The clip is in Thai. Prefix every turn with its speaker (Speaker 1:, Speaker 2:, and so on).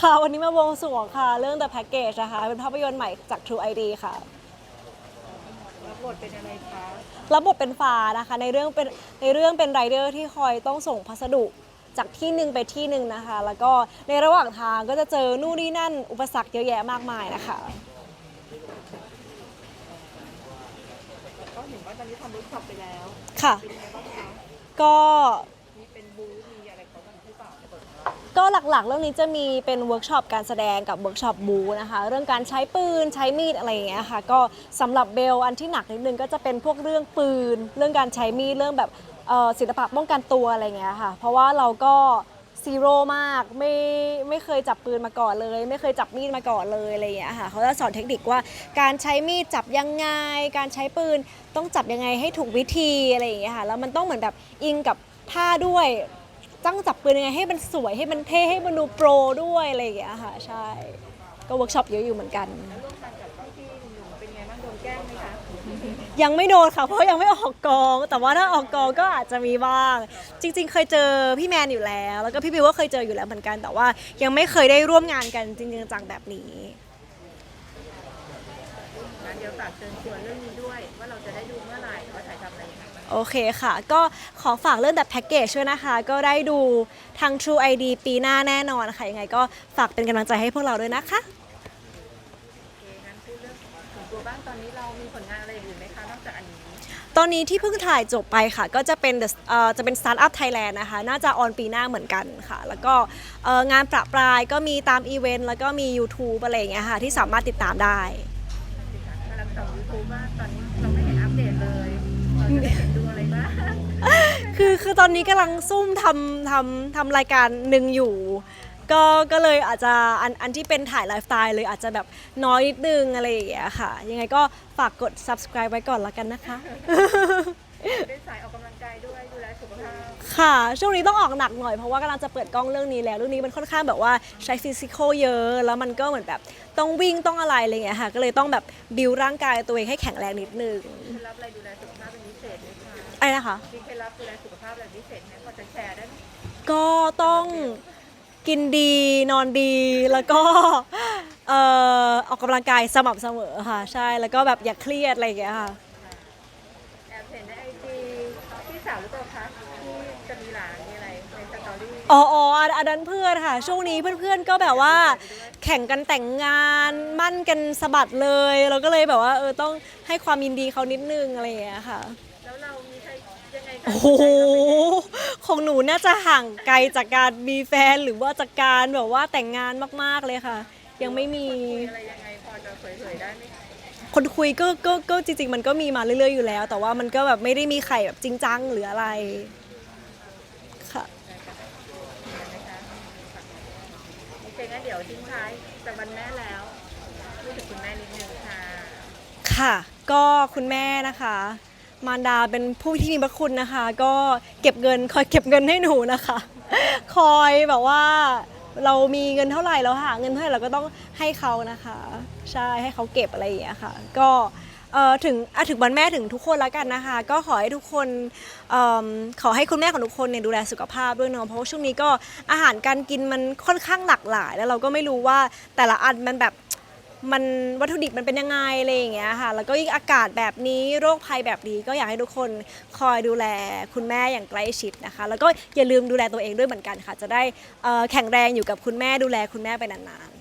Speaker 1: ค่ะ วันนี้มาบวงสรวงค่ะ เรื่อง The Package นะคะ เป็นภาพยนตร์ใหม่จาก True ID ค่ะ
Speaker 2: รับบทเป็นอะไรคะ
Speaker 1: รับบทเป็นฟ้านะคะ ในเรื่องเป็นในเรื่องเป็นไรเดอร์ที่คอยต้องส่งพัสดุจากที่หนึ่งไปที่หนึ่งนะคะ แล้วก็ในระหว่างทางก็จะเจอนู่นนี่นั่น อุปสรรคเยอะแยะมากมายนะคะ
Speaker 2: ก็เห็นว่าตอนนี้ทำเวิร์กช็อปไปแล้ว
Speaker 1: ค่ะ
Speaker 2: เป็นยังไงบ้างคะ
Speaker 1: ก็ ก็หลักๆ เรื่องนี้จะมีเป็นเวิร์กช็อปการแสดงกับเวิร์กช็อปบูนะคะ เรื่องการใช้ปืนใช้มีดอะไรอย่างเงี้ยค่ะ ก็สำหรับเบลอันที่หนักนิดนึงก็จะเป็นพวกเรื่องปืน เรื่องการใช้มีดเรื่องแบบศิลปะป้องกันตัวอะไรอย่างเงี้ยค่ะ เพราะว่าเราก็ซีโร่มากไม่ไม่เคยจับปืนมาก่อนเลย ไม่เคยจับมีดมาก่อนเลยอะไรอย่างเงี้ยค่ะเขาจะสอนเทคนิคว่าการใช้มีดจับยังไง การใช้ปืนต้องจับยังไงให้ถูกวิธีอะไรอย่างเงี้ยค่ะแล้วมันต้องเหมือนแบบอิงกับท่าด้วย ตั้งจับปืนยังไงให้มันสวยให้มันเท่ให้มันดูโปรด้วยอะไรอย่างเงี้ยค่ะใช่ ก็เวิร์กช็อปเยอะอยู่เหมือนกัน
Speaker 2: แล้วร่วมกันกับพี่ๆหนุ่มๆเป็นไงบ้างโดนแกล้งไหมคะ
Speaker 1: ยังไม่โดนค่ะ เพราะยังไม่ออกกอง แต่ว่าถ้าออกกองก็อาจจะมีบ้าง จริง ๆ เคยเจอพี่แมนอยู่แล้ว แล้วก็พี่บิวก็เคยเจออยู่แล้วเหมือนกัน แต่ว่ายังไม่เคยได้ร่วมงานกันจริงๆจังๆแบบนี้
Speaker 2: งั้นเดี๋ยวฝากเชิญชวนเรื่องนี้ด้วย ว่าเราจะได้ดูเมื่อไหร่
Speaker 1: โอเคค่ะ ก็ขอฝากเรื่องแบบแพ็กเกจด้วยนะคะ ก็ได้ดูทาง True ID ปีหน้าแน่นอนค่ะ ยังไงก็ฝากเป็นกำลังใจให้พวกเราด้วยนะคะ
Speaker 2: โอเคงั้นพูดเรื่องส่วนตัวบ้างตอนนี้เรามีผลงานอะไรอื่นไหมคะนอกจากอันนี้
Speaker 1: ตอนนี้ที่เพิ่งถ่ายจบไปค่ะ ก็จะเป็น The- เอ่อจะเป็น Startup Thailand นะคะ น่าจะออนปีหน้าเหมือนกันค่ะ แล้วก็เอ่องานประปรายก็มีตามอีเวนต์แล้วก็มี YouTube อะไรอย่างเงี้ยค่ะ ที่สามารถติดตามได้
Speaker 2: กำลังส่องยูทูบว่าตอนนี้เราไม่เห็นอัปเดตเลยเราจะได้เห็นดูอะไรบ้าง
Speaker 1: คือคือตอนนี้กำลังซุ่มทำทำทำรายการหนึ่งอยู่ ก็ก็เลยอาจจะอันอันที่เป็นถ่ายไลฟ์สไตล์เลยอาจจะแบบน้อยนิดนึงอะไรอย่างเงี้ยค่ะ ยังไงก็ฝากกด subscribe ไว้ก่อนละกันนะคะ
Speaker 2: เป็นสายออกกำลังกายด้วยดูแลสุขภาพ
Speaker 1: ค่ะ ช่วงนี้ต้องออกหนักหน่อยเพราะว่ากำลังจะเปิดกล้องเรื่องนี้แล้วเรื่องนี้มันค่อนข้างแบบว่าใช้ฟิสิกอลเยอะ แล้วมันก็เหมือนแบบต้องวิ่งต้องอะไรอะไรอย่างเงี้ยค่ะ ก็เลยต้องแบบบิวร่างกายตัวเองให้แข็งแรงนิดนึง
Speaker 2: เคล็ดลับอะไรดูแลสุข ไหมคะ
Speaker 1: ไอ้นะคะ
Speaker 2: มีเคล็ดลับดูแลสุขภาพอะไรพิเศษไหมพอจะแชร์ได้ไหม
Speaker 1: ก็ต้องกินดีนอนดีแล้วก็เอ่อออกกำลังกายสม่ำเสมอค่ะ ใช่แล้วก็แบบอย่าเครียดอะไรอย่างเงี้ยค่ะ
Speaker 2: แอบเห็นในไอจีพี่สาวหรือเปล่าคะที่จะมีหลานมีอะไรในสตอรี่
Speaker 1: อ๋ออ๋ออันอันนั้นเพื่อนค่ะ ช่วงนี้เพื่อนๆก็แบบว่า แข่งกันแต่งงานมั่นกันสะบัดเลย เราก็เลยแบบว่าเออต้องให้ความยินดีเขานิดนึงอะไรอย่างเงี้ยค่ะ โอ้โหของหนูน่าจะห่างไกลจากการมีแฟนหรือว่าจากการแบบว่าแต่งงานมากๆเลยค่ะ ยังไม่มี
Speaker 2: มีอะไรยังไงพอจะเผยๆได้ไหมคะ
Speaker 1: คนคุยก็ก็ก็จริง ๆ มันก็มีมาเรื่อยๆอยู่แล้ว แต่ว่ามันก็แบบไม่ได้มีใครแบบจริงจังหรืออะไรค่ะ
Speaker 2: โอเคงั้นเดี๋ยวทิ้งท้ายจะวันแม่แล้วพูดถึงคุณแม่นิดนึงค่ะ
Speaker 1: ค่ะ ก็คุณแม่นะคะ มารดาเป็นผู้ที่มีพระคุณนะคะ ก็เก็บเงินคอยเก็บเงินให้หนูนะคะ คอยแบบว่าเรามีเงินเท่าไหร่เราหาเงินเท่าไหร่เราก็ต้องให้เขานะคะ ใช่ให้เขาเก็บอะไรอย่างเงี้ยค่ะ ก็เอ่อถึงอะถึงวันแม่ถึงทุกคนแล้วกันนะคะ ก็ขอให้ทุกคนเอิ่มขอให้คุณแม่ของทุกคนเนี่ยดูแลสุขภาพด้วยเนาะเพราะว่าช่วงนี้ก็อาหารการกินมันค่อนข้างหลากหลาย แล้วเราก็ไม่รู้ว่าแต่ละอันมันแบบ มันวัตถุดิบมันเป็นยังไงอะไรอย่างเงี้ยค่ะ แล้วก็ยิ่งอากาศแบบนี้โรคภัยแบบนี้ก็อยากให้ทุกคนคอยดูแลคุณแม่อย่างใกล้ชิดนะคะ แล้วก็อย่าลืมดูแลตัวเองด้วยเหมือนกันค่ะ จะได้แข็งแรงอยู่กับคุณแม่ดูแลคุณแม่ไปนานๆ